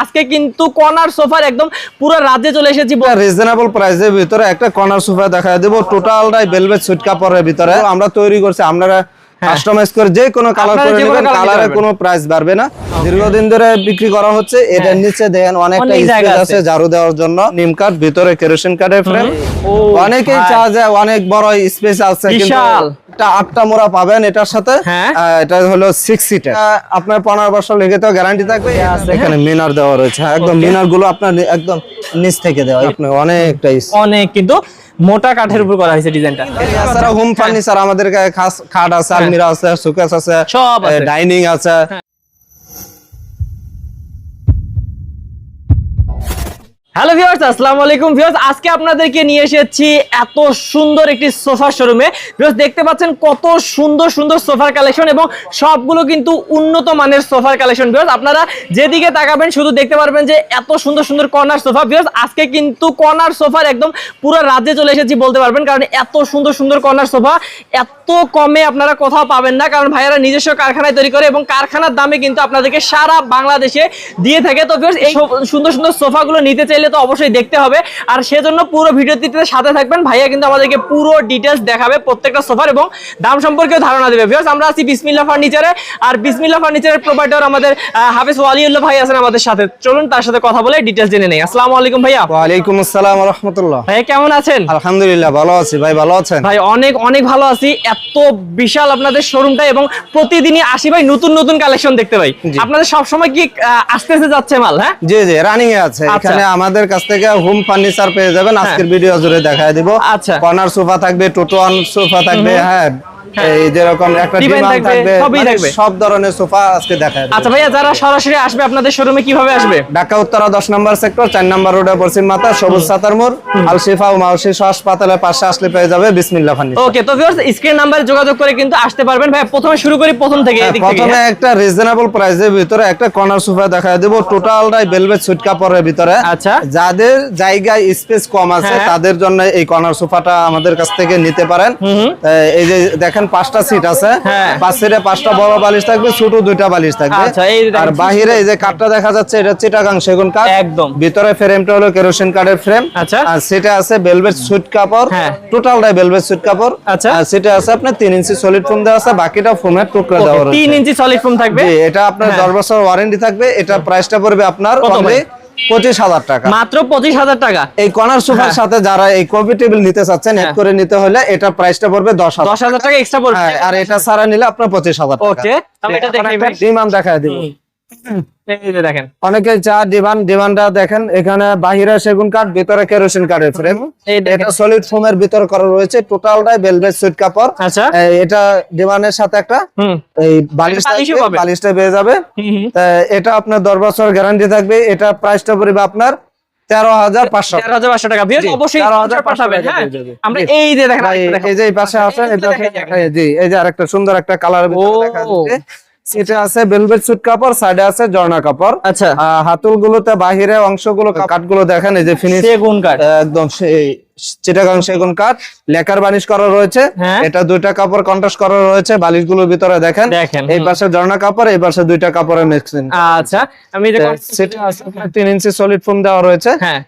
আজকে কিন্তু কর্নার সোফার একদম পুরো রাজ্যে চলে এসেছি রিজনেবল প্রাইসের ভিতরে একটা কর্নার সোফা দেখা দেবো। টোটালটাই ভেলভেট সুটকা পরের ভিতরে। আমরা তৈরি করছি, আপনারা কাস্টমাইজ করে যে কোনো কালার করে নেবেন কালারে কোনো প্রাইস বাড়বে না। দীর্ঘদিন ধরে বিক্রি করা হচ্ছে এটার নিচে দেখেন অনেকটা স্পেস আছে। ঝাড়ু দেওয়ার জন্য। নিম কাঠ ভিতরে কেরোসিন কাঠের ফ্রেম অনেকেই চা যায় অনেক বড় স্পেস আছে কিন্তু এটা আটটা মোড়া পাবেন এটার সাথে। হ্যাঁ। এটা হলো সিক্স সিটার আপনার পনেরো বছর লেগে তো গ্যারান্টি থাকবে। এখানে মিনার দেওয়া রয়েছে। হ্যাঁ, একদম মিনারগুলো আপনার একদম নিচ থেকে দেওয়া আপনার অনেকটা অনেক কিন্তু মোটা কাঠের উপর করা হয়েছে ডিজাইনটা এছাড়া হোম ফার্নিচার আমাদের কাছে খাস খাট আছে আলমিরা আছে সুকেস আছে সব ডাইনিং আছে। হ্যালো ভিউয়ার্স আসসালামু আলাইকুম। ভিউয়ার্স আজকে আপনাদেরকে নিয়ে এসেছি এত সুন্দর একটি সোফা শোরুমে। ভিউয়ার্স দেখতে পাচ্ছেন কত সুন্দর সুন্দর সোফার কালেকশন এবং সবগুলো কিন্তু উন্নত মানের সোফার কালেকশন ভিউয়ার্স আপনারা যেদিকে তাকাবেন, শুধু দেখতে পারবেন যে এত সুন্দর সুন্দর কর্নার সোফা। ভিউয়ার্স আজকে কিন্তু কর্নার সোফার একদম পুরো রাজ্যে চলে এসেছি বলতে পারবেন, কারণ এত সুন্দর সুন্দর কর্নার সোফা, এত কমে আপনারা কোথাও পাবেন না, কারণ ভাইয়ারা নিজস্ব কারখানায় তৈরি করে এবং কারখানার দামে কিন্তু আপনাদেরকে সারা বাংলাদেশে দিয়ে থাকে। তো ভিউয়ার্স এই সুন্দর সুন্দর সোফাগুলো নিতে চাইলে তো অবশ্যই দেখতে হবে। আর সেজন্য পুরো ভিডিওটিতে সাথে থাকবেন। ভাইয়া কিন্তু আমাদেরকে পুরো ডিটেলস দেখাবে প্রত্যেকটা সোফার এবং দাম সম্পর্কেও ধারণা দেবে। ভিউয়ার্স আমরা আছি বিসমিল্লাহ ফার্নিচারে আর বিসমিল্লাহ ফার্নিচারের প্রোভাইডার আমাদের হাফেজ ওয়ালিউল্লাহ ভাই আছেন আমাদের সাথে। চলুন তার সাথে কথা বলে ডিটেলস জেনে নেই। আসসালামু আলাইকুম ভাইয়া। ওয়ালাইকুম আসসালাম রহমতুল্লাহ। ভাইয়া কেমন আছেন? আলহামদুলিল্লাহ ভালো আছি। ভাই ভালো আছেন? ভাই অনেক অনেক ভালো আছি। এত বিশাল আপনাদের শোরুমটা এবং প্রতিদিনই আসি ভাই নতুন নতুন কালেকশন দেখতে ভাই। আপনাদের সবসময় কি আহ, আস্তে আস্তে যাচ্ছে মাল হ্যাঁ? জি জি রানিং এ আছে। আচ্ছা। এখানে আমাদের কাছ থেকে হোম ফার্নিচার পেয়ে যাবেন। আজকের ভিডিও জুড়ে দেখায় দিব। আচ্ছা। কর্নার সোফা থাকবে টোটোয়ান সোফা থাকবে হ্যাঁ। এই যেরকম একটা ডিমান্ড থাকবে, থাকবে সবই মানে থাকবে। সব ধরনের সোফা আজকে দেখায় দিব। আচ্ছা ভাইয়া যারা সরাসরি আসবে আপনাদের শোরুমে কীভাবে আসবে ঢাকা উত্তরা দশ নম্বর সেক্টর চার নম্বর রোডে পশ্চিম মাথা সবুজ সাতার মোড় আলশিফা ও মাউসি হাসপাতালের পাশে আসলে পেয়ে যাবে বিসমিল্লাহ ফার্নিচার ওকে তো ভিউয়ার্স স্ক্রিন নাম্বারে যোগাযোগ করে কিন্তু আসতে পারবেন ভাই প্রথমে শুরু করি প্রথম থেকে এদিক থেকে হ্যাঁ, প্রথমে হ্যাঁ? একটা রিজনেবল প্রাইসের ভিতরে একটা কর্নার সোফা দেখা দেব টোটালটাই ভেলভেট কাপড়ের ভিতরে আচ্ছা। যাদের জায়গায় স্পেস কম আছে হ্যাঁ। তাদের জন্য এই কর্নার সোফাটা আমাদের কাছ থেকে নিতে পারেন এই যে দেখেন পাঁচটা সিট আছে হ্যাঁ। পাঁচ সিটে পাঁচটা বড় বালিশ থাকবে ছোট দুইটা বালিশ থাকবে আচ্ছা, আর বাহিরে এই যে কাঠটা দেখা যাচ্ছে এটা চিটাগাং সেগুন কাঠ একদম। ভিতরে ফ্রেমটা হলো কেরোসিন কাঠের ফ্রেম আচ্ছা। আর সেটা আছে ভেলভেট সুইট কাপড় হ্যাঁ। টোটালটাই ভেলভেট সুইট কাপড় আচ্ছা। আর সেটা আছে আপনার তিন ইঞ্চি সলিড ফোম দেওয়া আছে বাকিটা ফোমের টুকরা দেওয়া রয়েছে তিন ইঞ্চি সলিড ফোম থাকবে এটা আপনার হ্যাঁ। দশ বছর ওয়ারেন্টি থাকবে এটা প্রাইসটা পড়বে আপনার? পঁচিশ হাজার টাকা। মাত্র পঁচিশ হাজার টাকা। এই কর্নার সোফার হ্যাঁ। সাথে যারা এই কফি টেবিল নিতে চাচ্ছেন এক হ্যাঁ। করে নিতে হলে এটা প্রাইসটা পড়বে দশ হাজার দশ হাজার টাকা এক্সট্রা পড়বে। হ্যাঁ, আর এটা ছাড়া নিলে আপনার পঁচিশ হাজার টাকা। ডিমান্ড দেখায় দিব। এই যে দেখেন। অনেকে চা দেখেন এখানে বাহিরে সেগুন কাঠ ভিতরে কেরোসিন কাঠের ফ্রেম এটা সলিড ফোমের ভিতর করা রয়েছে টোটালটাই সুইট কাপড়। আচ্ছা। এটা সাথে একটা এই পাবে। বালিশটা পেয়ে যাবে। এটা আপনার দশ বছর গ্যারান্টি থাকবে। এটা প্রাইসটা পড়বে আপনার তেরো হাজার পাঁচশো। তেরো হাজার পাঁচশো টাকা। ভিউয়ার্স জি, অবশ্যই 13,500 পাঠাবেন। টাকা হ্যাঁ। আমরা এই যে দেখেন এই যে পাশে আছে জি এই যে আরেকটা সুন্দর একটা কালার ও। দেখা যাচ্ছে। এটা আছে ভেলভেট সুট কাপড় সাইডে আছে জর্না কাপড়। আচ্ছা। হাতুল গুলোতে বাহিরে অংশগুলো কাঠগুলো দেখেন এই যে ফিনিশ সেগুন কাঠ। একদম সেই চিটাগাং সেগুন কাঠ লেকার বানিশ করা রয়েছে। হ্যাঁ। এটা দুইটা কাপড় কন্ট্রাস্ট করা রয়েছে বালিশগুলোর ভিতরে দেখেন। এই পাশে জর্না কাপড় এই পাশে দুইটা কাপড়ের মিক্সিং আচ্ছা আমি আপনার তিন ইঞ্চি সলিড ফোম দেওয়া রয়েছে। হ্যাঁ।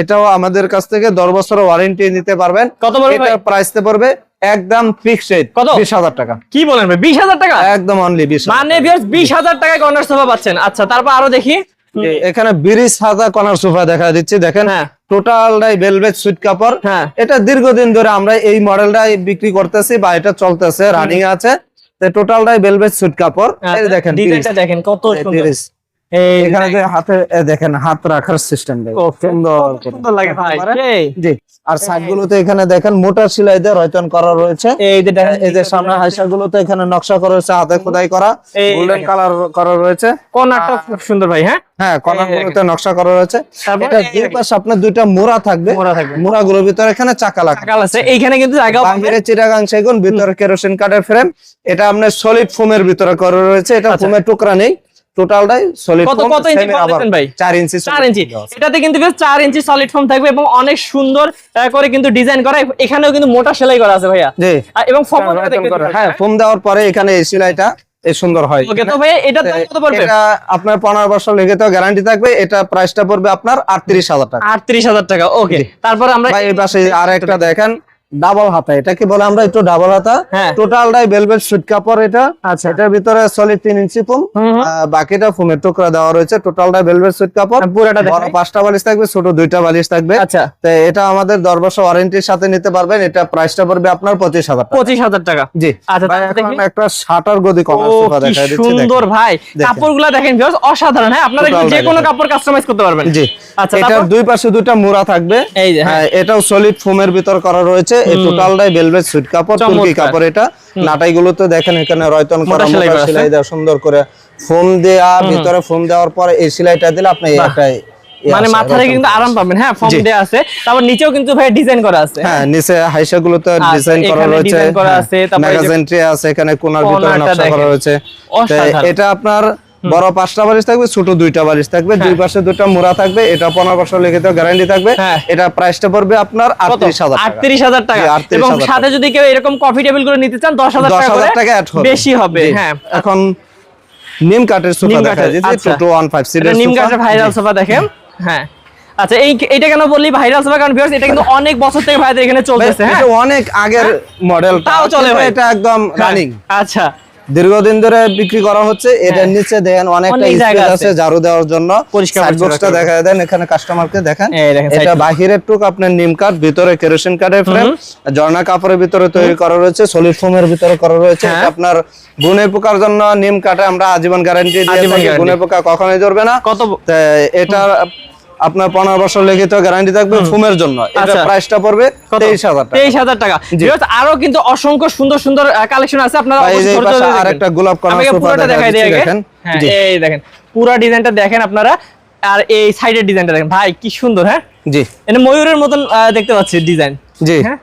এটাও আমাদের কাছ থেকে দশ বছরের ওয়ারেন্টি নিতে পারবেন। কত? এটার প্রাইসতে পড়বে একদম ফিক্স রেট কত? বিশ হাজার টাকা। কি বলেন ভাই টাকা? একদম অনলি বিশ মানে ভিউয়ার্স বিশ হাজার টাকায় কর্নার সোফা পাচ্ছেন। আচ্ছা তারপর আরও দেখি। এখানে বিরিশ হাজার কনার সোফা দেখা দিচ্ছি। দেখেন হ্যাঁ। টোটালটাই ভেলভেট সুইট কাপড়। হ্যাঁ। এটা দীর্ঘদিন ধরে আমরা এই মডেলটাই বিক্রি করতেছি বা এটা চলতেছে রানিং আছে। টোটালটাই ভেলভেট সুইট কাপড়। এই দেখেন দেখেন কত এখানে যে হাতে দেখেন হাত রাখার সিস্টেম সুন্দর সুন্দর লাগে ভাই জি। আর সাইড গুলোতে এখানে দেখেন মোটা সেলাই দিয়ে রয়তন করা রয়েছে। এই যে এই যে সামনে হাইসা গুলোতে এখানে নকশা করা রয়েছে হাতে খোদাই করা। গোল্ডেন কালার করা রয়েছে। কর্নারটা খুব সুন্দর ভাই হ্যাঁ? হ্যাঁ কর্নার নকশা করা রয়েছে। এটা দুই পাশে আপনার দুইটা মোড়া থাকবে। মোড়া থাকবে। ভিতরে এখানে চাকা লাগা টাকাল আছে এইখানে কিন্তু জায়গা বাহিরে চিটাগাং সেগুন ভিতরে কেরোসিন কাঠের ফ্রেম। এটা আপনার সলিড ফোমের ভিতরে করা রয়েছে। এটা ফোমের টুকরা নেই। টোটালটাই সলিড কত- কত ইঞ্চি ভাই? চার ইঞ্চি চার ইঞ্চি এটাতে কিন্তু বেশ ইঞ্চি সলিড ফর্ম থাকবে এবং অনেক সুন্দর করে কিন্তু ডিজাইন করা এখানেও কিন্তু মোটা সেলাই করা আছে ভাইয়া। জি। এবং ফর্ম হ্যাঁ ফোম দেওয়ার পরে এখানে এই সেলাইটা এই সুন্দর হয়। ওকে তো ভাই এটা কত পড়বে? এটা আপনার পনেরো বছর লেগে তো গ্যারান্টি থাকবে এটা প্রাইসটা পড়বে আপনার আটত্রিশ হাজার টাকা। আটত্রিশ হাজার টাকা ওকে। তারপর আমরা ভাই এই পাশে আর একটা দেখেন ডাবল হাতা এটা কি বলে আমরা একটু ডাবল হাতা। টোটালটাই ভেলভেট সুইট কাপড় এটা। আচ্ছা। এটার ভিতরে সলিড তিন ইঞ্চি ফুম বাকিটা ফুমের টুকরা দেওয়া রয়েছে। টোটালটা ভেলভেট সুইট কাপড়। পুরোটা পাঁচটা বালিশ থাকবে ছোট দুইটা বালিশ থাকবে। আচ্ছা। তো এটা আমাদের দশ বছর ওয়ারেন্টির সাথে নিতে পারবেন। এটা প্রাইসটা পড়বে আপনার পঁচিশ হাজার পঁচিশ হাজার টাকা। জি। আচ্ছা। একটা শাটার গদি ও কর্নার সোফা কি দেখা দিচ্ছি সুন্দর ভাই। দেখেন। কাপড়গুলো দেখেন অসাধারণ হ্যাঁ? আপনারা যে কোনো কাপড় কাস্টমাইজ করতে পারবেন। জি। আচ্ছা এটার দুই পাশে দুইটা মুড়া থাকবে। এই যে। হ্যাঁ, এটাও সলিড ফোমের ভিতর করা রয়েছে। এই টোটালটাই ভেলভেট সুইট কাপড় তুর্কি কাপড় এটা। নাটাই গুলোতে দেখেন এখানে রয়তন করা সেলাই মোটা করা আছে। সেলাই দেওয়া সুন্দর করে ফোম দেয়া ভিতরে ফোম দেওয়ার পরে এই সেলাইটা দিলে আপনি একটা মানে মাথায় কিন্তু আরাম পাবেন। হ্যাঁ ফর্ম দেয়া আছে। তারপর নিচেও কিন্তু ভাই ডিজাইন করা আছে। হ্যাঁ নিচে হাইসা আচ্ছা, ডিজাইন করা রয়েছে। করা আছে, তারপরে ম্যাগাজিন ট্রে আছে এখানে কোনার ভিতরে নকশা করা রয়েছে। এটা আপনার বড় পাঁচটা বালিশ থাকবে ছোট দুইটা বালিশ থাকবে দুই পাশে দুটো মোড়া থাকবে এটা পনেরো বছর লিখিত গ্যারান্টি থাকবে। হ্যাঁ। এটা প্রাইসটা পড়বে আপনার আটত্রিশ হাজার টাকা। আটত্রিশ হাজার টাকা। এবং সাথে যদি কেউ এরকম কফি টেবিল করে নিতে চান দশ হাজার টাকা হাজার টাকা অ্যাড বেশি হবে হ্যাঁ। এখন নিম কাঠের সোফা দেখা কাঠের, যাচ্ছে আচ্ছা। টু টু ওয়ান ফাইভ সিটের নিম কাঠের ভাইরাল সোফা দেখেন। হ্যাঁ। আচ্ছা এই এটা কেন বললি ভাইরাল সোফা কারণ viewers, এটা কিন্তু অনেক বছর থেকে ভাইদের এখানে চলতেছে হ্যাঁ। অনেক আগের মডেল তাও চলে ভাই। এটা একদম হ্যাঁ, রানিং আচ্ছা। দীর্ঘদিন ধরে বিক্রি করা হচ্ছে। এটার হ্যাঁ। নিচে দেখেন অনেকটা স্পেস আছে। ঝাড়ু দেওয়ার জন্য। পরিষ্কার সাইড বক্সটা রাখতে দেখা দেন এখানে কাস্টমারকে দেখেন। এটা বাহিরের টুক আপনার নিম কাঠ ভিতরে কেরোসিন কাঠের ফ্রেম ঝর্ণা কাপড়ের ভিতরে তৈরি করা রয়েছে সলিড ফোমের ভিতরে করা রয়েছে। হ্যাঁ। আপনার গুনে পোকার জন্য নিম কাঠে আমরা আজীবন গ্যারান্টি দিয়ে থাকি। গুনে পোকা কখনোই ধরবে না। কত এটা আপনার পনেরো বছর লেগে তো গ্যারান্টি থাকবে ফুমের জন্য। এটা আচ্ছা। প্রাইসটা পড়বে তেইশ হাজার টাকা। তেইশ হাজার টাকা। আরও কিন্তু অসংখ্য সুন্দর সুন্দর কালেকশন আছে। আপনার আরেকটা গোলাপ দেখাই দেখেন। হ্যাঁ, এই দেখেন। পুরো ডিজাইনটা দেখেন আপনারা। আর এই সাইডের ডিজাইনটা দেখেন। ভাই কি সুন্দর হ্যাঁ? জি। এটা ময়ূরের মতন দেখতে পাচ্ছি ডিজাইন জি। হ্যাঁ?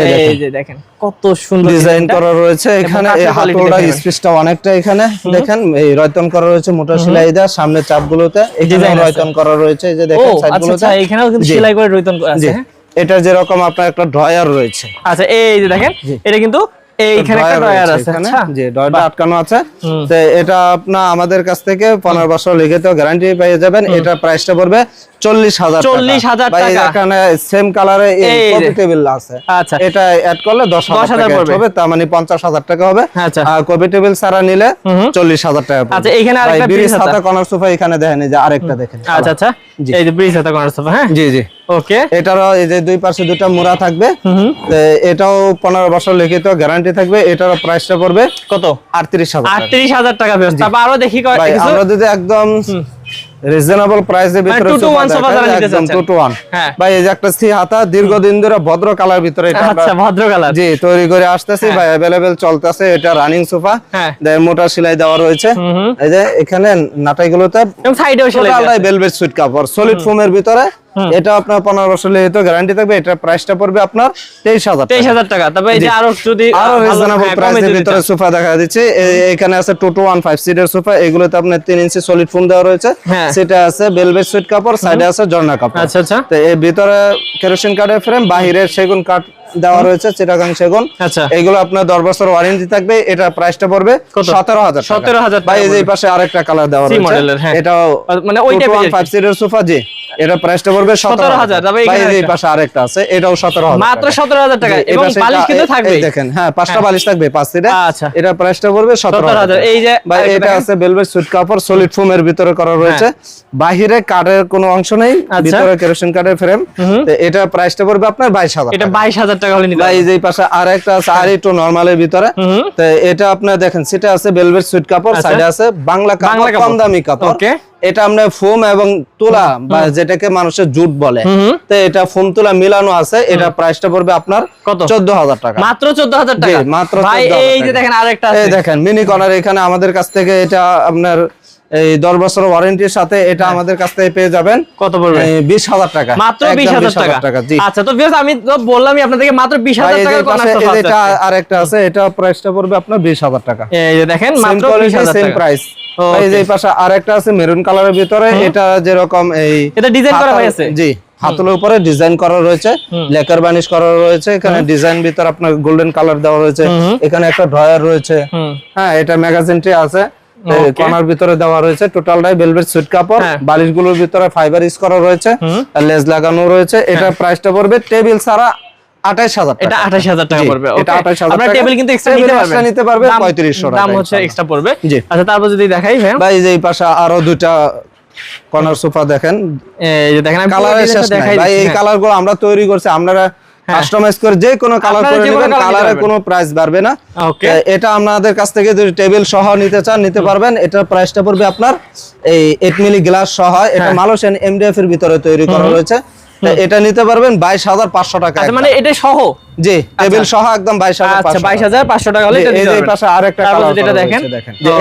এই যে দেখেন কত সুন্দর ডিজাইন করা রয়েছে এখানে। এই হাতলটা স্পেসটা অনেকটা এখানে। দেখেন এই রয়তন করা রয়েছে মোটা সেলাই সামনে চাপগুলোতে আছে। রয়তন করা রয়েছে। এই যে দেখেন আচ্ছা সাইডগুলোতে আচ্ছা এখানেও কিন্তু সেলাই করে আছে হ্যাঁ? এটা যেরকম আপনার একটা ড্রয়ার রয়েছে। আচ্ছা এই যে দেখেন এটা কিন্তু এইখানে একটা ড্রয়ার ড্রয়ার আছে আচ্ছা। আটকানো আছে। তো এটা আপনার আমাদের কাছ থেকে পনেরো বছর লিখিত গ্যারান্টি পেয়ে যাবেন। এটা প্রাইসটা পড়বে চল্লিশ হাজার 40,000 টাকা। এখানে সেম কালারে কপি টেবিল আছে। আচ্ছা। এটা অ্যাড করলে দশ 10,000 টাকা হবে তার মানে পঞ্চাশ হাজার টাকা হবে। আচ্ছা। আর কপি টেবিল ছাড়া নিলে চল্লিশ হাজার টাকা পড়বে। আচ্ছা, এখানে আরেকটা ব্রিজ piece কর্নার সোফা এখানে দেখেন যে আরেকটা দেখেন। আচ্ছা আচ্ছা। এই যে ব্রিজ হাতা কর্নার সোফা হ্যাঁ? জি জি। ওকে এটারও এই যে দুই পাশে দুটো মোড়া থাকবে। এটাও পনেরো বছর লিখিত গ্যারান্টি থাকবে এটারও প্রাইসটা পড়বে কত? আটত্রিশ হাজার আটত্রিশ হাজার টাকা তারপর আরও দেখি আমরা যদি একদম রিজনেবল ভিতরে সোফা সোফা। টু টু হ্যাঁ। ভাই এই যে একটা সি হাতা দীর্ঘদিন ধরে ভদ্র কালার ভিতরে এটা আচ্ছা ভদ্র কালার। জি তৈরি করে আসতেছি ভাই অ্যাভেলেবেল চলতেছে এটা রানিং সোফা হ্যাঁ। মোটা সেলাই দেওয়া রয়েছে। এই যে এখানে নাটাই গুলোতে সাইডেও সেলাই টোটালটাই কাপড় সলিড ফোমের ভিতরে। এটা আপনার পনেরো বছর তো গ্যারান্টি থাকবে এটা প্রাইসটা পড়বে আপনার তেইশ হাজার তেইশ হাজার টাকা। তবে এই যে আরও যদি আরও রিজনেবল হ্যাঁ, প্রাইসের ভিতরে সোফা দেখা দিচ্ছে। এখানে আছে টু টু ওয়ান ফাইভ সিটের সোফা এগুলোতে আপনার তিন ইঞ্চি সলিড ফোন দেওয়া রয়েছে। হ্যাঁ। সেটা আছে বেলভেট সুইট কাপড় সাইডে আছে ঝর্ণা কাপড়। আচ্ছা আচ্ছা। তো এর ভিতরে কেরোসিন কাঠের ফ্রেম বাহিরের সেগুন কাঠ দেওয়া রয়েছে চিটাগাং সেগুন। এগুলো আপনার দশ বছর ওয়ারেন্টি থাকবে এটা প্রাইসটা পড়বে সতেরো হাজার সতেরো হাজার ভাই এই পাশে আরেকটা কালার দেওয়া এটাও মানে সোফা জি। এটা প্রাইসটা পড়বে এই পাশে আরেকটা আছে এটাও মাত্র 17000 টাকা থাকবে দেখেন হ্যাঁ পাঁচটা বালিশ থাকবে পাঁচ সিটে আচ্ছা। এটা প্রাইসটা পড়বে 17000 এই যে ভাই এটা আছে ভেলভেট সুট কাপড় সলিড ফোমের ভিতরে করা রয়েছে। বাহিরে কার্ডের কোনো অংশ নেই ভিতরে কেরোসিন কার্ডের ফ্রেম এটা এটা প্রাইসটা পড়বে আপনার 22000 এটা 22000 টাকা হলে নিতে ভাই এই পাশে আর একটা আছে আর একটু নরমালের ভিতরে। তো এটা আপনার দেখেন সেটা আছে ভেলভেট সুইট কাপড় আচ্ছা। সাইডে আছে বাংলা বাংলা কাপড়। কাপড়। কম দামি কাপড়। Okay. এটা আপনার ফোম এবং তুলা বা যেটাকে মানুষের জুট বলে। তো এটা ফোম তুলা মিলানো আছে এটা প্রাইসটা পড়বে আপনার কত? চোদ্দ হাজার টাকা। মাত্র চোদ্দ হাজার টাকা মাত্র এই যে দেখেন আরেকটা দেখেন মিনি কর্নার এখানে আমাদের কাছ থেকে এটা আপনার এই দশ বছর ওয়ারেন্টির সাথে এটা আমাদের কাছ থেকে পেয়ে যাবেন। কত পড়বে? বিশ হাজার টাকা। মাত্র বিশ হাজার টাকা? জি। আচ্ছা তো আমি তো বললামই আপনাদেরকে মাত্র বিশ হাজার টাকা পাশে এই আরেকটা আছে এটা প্রাইসটা পড়বে আপনার বিশ হাজার টাকা। এই যে দেখেন সেম মাত্র বিশ হাজার সেম প্রাইস এই যে পাশে আরেকটা আছে মেরুন কালারের ভিতরে এটা যেরকম এই এটা design করা হয়েছে? জি হাতলের উপরে ডিজাইন করা রয়েছে লেকার বানিশ করা রয়েছে এখানে ডিজাইন ভিতর আপনার গোল্ডেন কালার দেওয়া রয়েছে এখানে একটা ড্রয়ার রয়েছে। হ্যাঁ এটা ম্যাগাজিনটি আছে। কর্নার ভিতরে দেওয়া রয়েছে টোটালটাই সুইট কাপড় হ্যাঁ। বালিশগুলোর ভিতরে ফাইবার ইউজ করা রয়েছে লেজ লাগানো রয়েছে। এটা প্রাইসটা পড়বে টেবিল ছাড়া আঠাইশ হাজার এটা আঠাশ হাজার টাকা পড়বে। এটা okay? 28,000 আপনারা টেবিল কিন্তু এক্সট্রা নিতে পারবেন। নিতে পারবে দাম- 3500 টাকা দাম হচ্ছে এক্সট্রা পড়বে। জি। আচ্ছা তারপর যদি দেখাই ভাই ভাই এই পাশে আরও দুইটা কর্নার সোফা দেখেন। এই যে দেখেন দেখাই ভাই এই হ্যাঁ। কালারগুলো আমরা তৈরি করছি আপনারা কাস্টমাইজ করে যে কোনো কালার করে নেবেন কালারে কোনো প্রাইস বাড়বে না। ওকে এটা আপনাদের কাছ থেকে যদি টেবিল সহ নিতে চান নিতে পারবেন। এটার প্রাইসটা পড়বে আপনার এই 8 মিলি গ্লাস সহ। এটা মালোশেন মালয়েশিয়ান এমডিএফ এর ভিতরে তৈরি করা রয়েছে। এটা নিতে পারবেন 22500 টাকা আচ্ছা। মানে এটা সহ? জি টেবিল সহ একদম 22500 আচ্ছা বাইশ হাজার পাঁচশো টাকা হলে এই যে। পাশে কালার যদি এটা দেখেন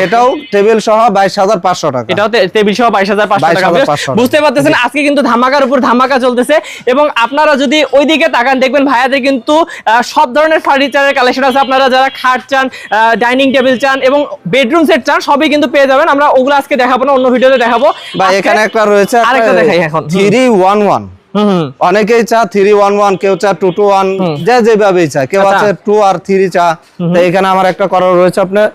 এটাও টেবিল সহ 22500 টাকা। এটাও টেবিল সহ বাইশ হাজার পাঁচশো টাকা। বুঝতে পারতেছেন আজকে কিন্তু ধামাকার উপর ধামাকা চলতেছে এবং আপনারা যদি ওইদিকে তাকান দেখবেন ভাইয়াদের কিন্তু সব ধরনের ফার্নিচারের কালেকশন আছে। আপনারা যারা খাট চান ডাইনিং টেবিল চান এবং বেডরুম সেট চান সবই কিন্তু পেয়ে যাবেন। আমরা ওগুলো আজকে দেখাবো না অন্য ভিডিওতে দেখাবো। বা এখানে একটা রয়েছে আরেকটা দেখাই এখন। 311 হুম হুম অনেকেই চা থ্রি ওয়ান ওয়ান কেউ চা টু টু ওয়ান যে যেভাবেই চা কেউ আচ্ছা। আছে টু আর থ্রি চা এখানে আমার একটা করা রয়েছে আপনার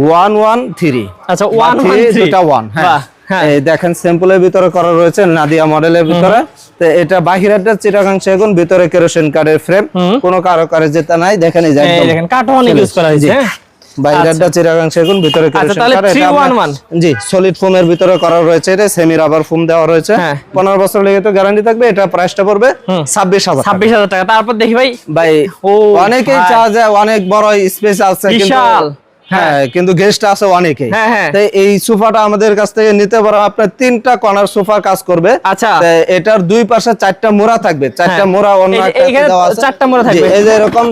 ওয়ান ওয়ান থ্রি আচ্ছা, one, three। দুটা ওয়ান হ্যাঁ। হ্যাঁ। এই দেখেন স্যাম্পলের ভিতরে করা রয়েছে নাদিয়া মডেলের ভিতরে। তো এটা বাহিরেরটা চিটাগাং সেগুন ভিতরে কেরোসিন কার্ডের ফ্রেম কোনো কারও কারে যেতে নাই দেখেন এই দেখেন কাঠও অনেক ইউজ করা হয়েছে জি। হ্যাঁ বাইরেরটা সেগুন ভিতরে আচ্ছা, তাহলে কার্ড এটা 311 আপনার- জি সলিড ফোমের ভিতরে করা রয়েছে এটা সেমি রাবার ফোম দেওয়া রয়েছে হ্যাঁ। পনেরো বছর লেগে তো গ্যারান্টি থাকবে এটা প্রাইসটা পড়বে ছাব্বিশ হাজার ছাব্বিশ হাজার টাকা তারপর দেখি ভাই ভাই ও অনেকেই ভাই। চা যায় অনেক বড় স্পেস আছে কিন্তু। হ্যাঁ কিন্তু গেস্ট আছে অনেকেই হ্যাঁ, হ্যাঁ। এই সোফাটা আমাদের কাছ থেকে নিতে পারো আপনার তিনটা কর্নার সোফা কাজ করবে আচ্ছা। এটার দুই পাশে চারটা মোড়া থাকবে চারটা হ্যাঁ। মোড়া অন্য। চারটা মোড়া থাকবে। এই যে এরকম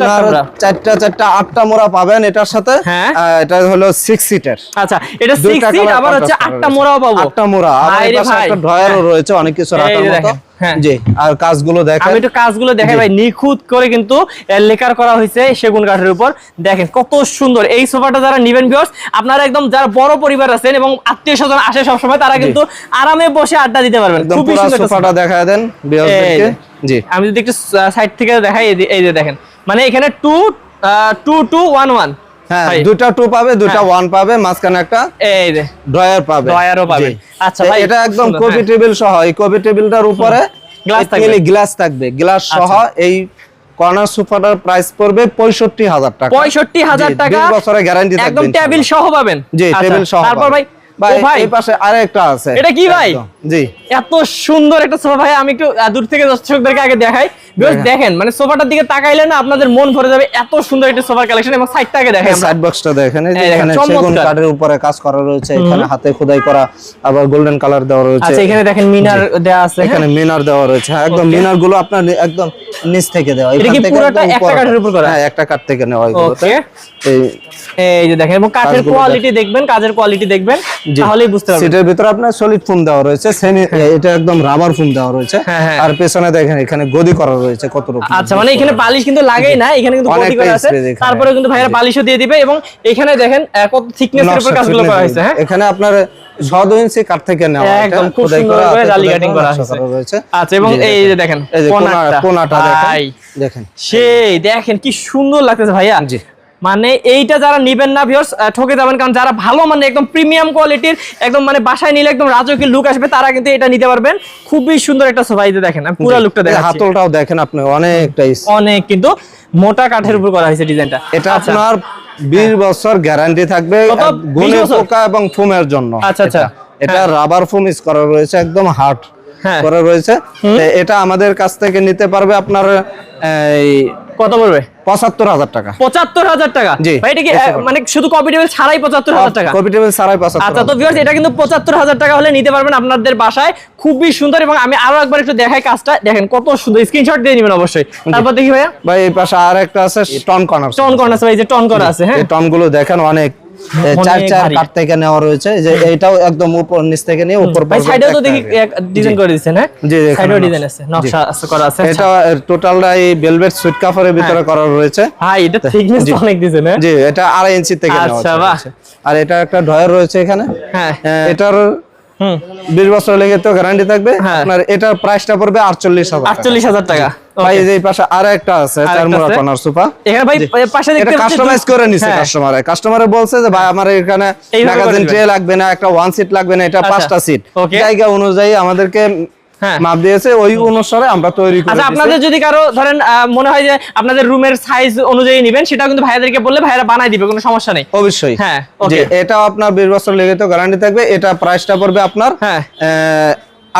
চারটা আপনার চারটা চারটা আটটা মোড়া পাবেন এটার সাথে হ্যাঁ। এটা হলো সিক্স সিটার আচ্ছা এটা সিক্স সিট আবার হচ্ছে আটটা। মোড়াও পাবো আটটা মোড়া আবার ভাই এই রে পাশে ভাই। একটা ড্রয়ারও হ্যাঁ। রয়েছে অনেক কিছু রাখার মতো হ্যাঁ। জি আর কাজগুলো দেখেন। আমি একটু কাজগুলো দেখাই ভাই নিখুঁত করে কিন্তু লেকার করা হয়েছে সেগুন কাঠের উপর। দেখেন কত সুন্দর। এই সোফাটা যারা নিবেন ভিউয়ার্স আপনারা একদম যারা বড় পরিবার আছেন এবং আত্মীয় স্বজন আসে সবসময় তারা কিন্তু আরামে বসে আড্ডা দিতে পারবেন। খুবই সুন্দর সোফাটা সোফা। দেখা দেন এই জি। আমি যদি একটু সাইড থেকে দেখাই এই যে- এই যে দেখেন। মানে এখানে two two two one one হ্যাঁ দুটা টু পাবে দুটা হ্যাঁ। ওয়ান পাবে মাঝখানে একটা এই ড্রয়ার পাবে। ড্রয়ারও পাবে। আচ্ছা ভাই, এটা একদম কপি হ্যাঁ। টেবিল সহ এই কপি টেবিলটার উপরে গ্লাস থাকবে। গ্লাস থাকবে। গ্লাস সহ আচ্ছা। এই কর্নার সোফাটার প্রাইস পড়বে পঁয়ষট্টি হাজার টাকা। পঁয়ষট্টি হাজার টাকা। 20 বছরের গ্যারান্টি একদম টেবিল সহ পাবেন। জি আচ্ছা, টেবিল সহ তারপর ভাই ভাই এই পাশে আরেকটা আছে। এটা কি ভাই? জি। এত সুন্দর একটা সোফা। ভাই আমি একটু দূর থেকে দর্শকদেরকে আগে দেখাই। Because দেখেন। মানে সোফাটার দিকে তাকাইলে না আপনাদের মন ভরে যাবে এত সুন্দর একটা সোফার কালেকশন এবং সাইডটা আগে দেখাই সাইড বক্সটা দেখেন এই যে এই দেখেন, এখানে সেগুন কাঠের উপরে কাজ করা রয়েছে এখানে হাতে খোদাই করা আবার গোল্ডেন কালার দেওয়া রয়েছে। আচ্ছা এখানে দেখেন মিনার দেয়া আছে হ্যাঁ? এখানে মিনার দেওয়া রয়েছে হ্যাঁ, একদম মিনারগুলো আপনার একদম নিচ থেকে দেওয়া এটা এখান থেকে পুরোটা একটা কাঠের উপর করা? হ্যাঁ একটা কাঠ থেকে নেওয়া। এই এই যে দেখেন এবং কাঠের কোয়ালিটি দেখবেন কাজের কোয়ালিটি দেখবেন। তাহলেই বুঝতে পারবেন। সিটের ভিতরে আপনার সলিড ফোম দেওয়া রয়েছে সেমি এটা একদম রাবার ফোম দেওয়া রয়েছে। হ্যাঁ, হ্যাঁ। আর পেছনে দেখেন এখানে গদি করা রয়েছে কত রকম আচ্ছা মানে এখানে কিন্তু লাগেই না এখানে কিন্তু গদি করা আছে। তারপরে কিন্তু ভাইরা দিয়ে দিবে এবং এখানে দেখেন কত থিকনেস এর উপর কাজগুলো করা হয়েছে হ্যাঁ? এখানে আপনার ছয় ইঞ্চি কাঠ থেকে নেওয়া একদম খুব সুন্দর করে জালি কাটিং করা, করা হয়েছে। আচ্ছা এবং এই যে দেখেন কোনাটা। কোনাটা। দেখেন। দেখেন। সেই দেখেন কি সুন্দর লাগতেছে ভাইয়া। মানে এইটা যারা নিবেন না ভিউয়ার্স ঠকে যাবেন। কারণ যারা ভালো মানে একদম প্রিমিয়াম কোয়ালিটির একদম মানে বাসায় নিলে একদম রাজকীয় লুক আসবে তারা কিন্তু এটা নিতে পারবেন। খুবই সুন্দর একটা সোফা এই দেখেন পুরো লুকটা দেখাচ্ছি। হাতলটাও দেখেন আপনি অনেকটা অনেক কিন্তু মোটা কাঠের উপর করা হয়েছে ডিজাইনটা এটা আপনার বিশ বছর গ্যারান্টি থাকবে গুণে পোকা এবং ফোমের জন্য। আচ্ছা, আচ্ছা। এটা। রাবার ফোম ইউজ করা রয়েছে একদম হার্ড হ্যাঁ। করা রয়েছে। এটা আমাদের কাছ থেকে নিতে পারবে আপনার এই কত পড়বে? পঁচাত্তর হাজার টাকা। পঁচাত্তর হাজার টাকা? জি, এটা কি মানে শুধু কপি টেবিল ছাড়াই পঁচাত্তর হাজার টাকা? কপি টেবিল ছাড়াই পঁচাত্তর আচ্ছা তো ভিউয়ার্স এটা কিন্তু পঁচাত্তর হাজার টাকা হলে নিতে পারবেন আপনাদের বাসায়। খুবই সুন্দর এবং আমি আরও একবার একটু দেখাই কাজটা। দেখেন কত সুন্দর স্ক্রিনশট দিয়ে নেবেন অবশ্যই। তারপর দেখি ভাইয়া। ভাই এই পাশে আর একটা আছে টন কর্নার টন কর্নার আছে ভাই যে টন কর্নার আছে হ্যাঁ? টনগুলো দেখেন অনেক। চার চার ভারী। থেকে নেওয়া রয়েছে। যে এটাও একদম উপর নিচ থেকে নিয়ে উপর ভাই সাইডেও তো দেখি। ডিজাইন করে দিচ্ছেন হ্যাঁ? জি, সাইডেও ডিজাইন আছে নকশা আছে করা আছে আচ্ছা। এটা টোটালটা এই ভেলভেট সুইট কাপড়ের ভিতরে হ্যাঁ। করা রয়েছে। হ্যাঁ এটা থিকনেস অনেক দিছেন হ্যাঁ? জি এটা আড়াই ইঞ্চি থেকে নেওয়া আচ্ছা, বাহ। আর এটা একটা ড্রয়ার রয়েছে এখানে। হ্যাঁ। আহ, এটার বিশ বছর লেগে তো গ্যারান্টি থাকবে হ্যাঁ। আপনার এটার প্রাইসটা পড়বে আটচল্লিশ হাজার টাকা। আটচল্লিশ হাজার টাকা ভাই এই পাশে আর একটা আছে চার মোড়া কর্নার সোফা এখানে ভাই পাশে দেখতে কাস্টমাইজ করে নিছে হ্যাঁ। কাস্টমারে কাস্টমারে বলছে যে ভাই আমার এখানে ম্যাগাজিন ট্রে লাগবে না একটা ওয়ান সিট লাগবে না এটা আচ্ছা। পাঁচটা সিট জায়গা অনুযায়ী আমাদেরকে। মাপ দিয়েছে ওই অনুসারে আমরা তৈরি করি আচ্ছা আপনাদের যদি কারও ধরেন আহ, মনে হয় যে আপনাদের রুমের সাইজ অনুযায়ী নেবেন সেটা কিন্তু ভাইয়াদেরকে বললে ভাইয়ারা বানাই দিবে কোনো সমস্যা নেই। অবশ্যই। হ্যাঁ, এটা এটাও আপনার বিশ বছর লেগে তো গ্যারান্টি থাকবে এটা প্রাইসটা পড়বে আপনার হ্যাঁ।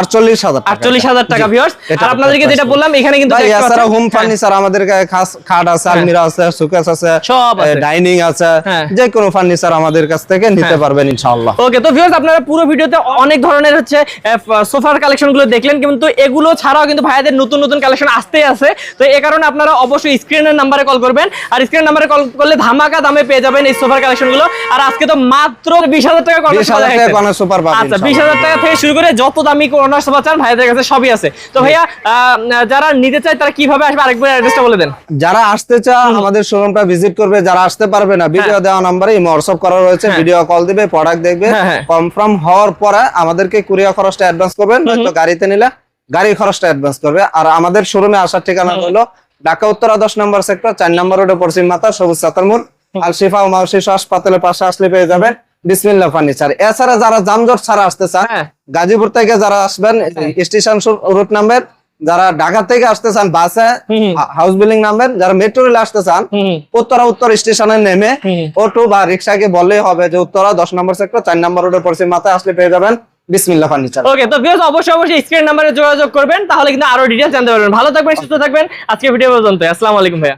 আটচল্লিশ হাজার আটচল্লিশ হাজার টাকা ভিউয়ার্স আর আপনাদেরকে যেটা বললাম এখানে কিন্তু এছাড়া হোম। ফার্নিচার আমাদের খাট আছে আলমিরা আছে সুকেস আছে সব ডাইনিং আছে। যে কোনো ফার্নিচার আমাদের কাছ থেকে নিতে পারবেন ইনশাআল্লাহ। ওকে তো ভিউয়ার্স আপনারা পুরো ভিডিওতে অনেক ধরনের হচ্ছে সোফার কালেকশন দেখলেন কিন্তু এগুলো ছাড়াও কিন্তু ভাইয়াদের নতুন নতুন কালেকশন আসতেই আছে। তো এই কারণে আপনারা অবশ্যই স্ক্রিনের নাম্বারে কল করবেন আর স্ক্রিনের নাম্বারে কল করলে ধামাকা দামে পেয়ে যাবেন এই সোফার কালেকশনগুলো আর আজকে তো মাত্র বিশ হাজার টাকা বিশ কর্নার আচ্ছা বিশ হাজার টাকা থেকে শুরু করে যত দামি কর্নার সোফা চান ভাইয়াদের কাছে সবই আছে। তো ভাইয়া যারা নিতে চায় তারা কীভাবে আসবে? আরেকবার অ্যাড্রেসটা বলে দেন। যারা আসতে চায় আমাদের শোরুমটা ভিজিট করবে। যারা আসতে পারবে না ভিডিও দেওয়া নাম্বারে হোয়াটসঅ্যাপ করা রয়েছে হ্যাঁ। ভিডিও কল দিবে প্রোডাক্ট দেখবে। হ্যাঁ, হ্যাঁ। কনফার্ম হওয়ার পরে আমাদেরকে কুরিয়ার খরচটা অ্যাডভান্স করবেন নয়তো গাড়িতে নিলে গাড়ির খরচটা অ্যাডভান্স করবে। আর আমাদের শোরুমে আসার ঠিকানা হলো ঢাকা উত্তরা দশ নম্বর সেক্টর চার নম্বর রোডে পশ্চিম মাথা সবুজ সাতারমুর আল শিফা ও শিশু হাসপাতালের পাশে আসলে পেয়ে যাবেন। বিসমিল্লা ফার্নিচার। এছাড়া যারা জামজট ছাড়া আসতে চান হ্যাঁ। গাজীপুর থেকে যারা আসবেন স্টেশন রুট নাম্বার যারা ঢাকা থেকে আসতে চান বাসে। হাউস বিল্ডিং নাম্বার যারা মেট্রো রেলে আসতে চান উত্তরা উত্তর স্টেশনে নেমে অটো বা রিক্সাকে বললেই হবে যে উত্তরা দশ নম্বর সেক্টর চার নম্বর রোডের পশ্চিম মাথায় আসলে পেয়ে যাবেন বিসমিল্লা ফার্নিচার। ওকে তো ভিউয়ার্স অবশ্যই অবশ্যই স্ক্রিন নাম্বারে যোগাযোগ করবেন তাহলে কিন্তু আরও ডিটেইলস জানতে পারবেন। ভালো থাকবেন সুস্থ থাকবেন। আজকে ভিডিও পর্যন্ত আসসালামু আলাইকুম ভাইয়া।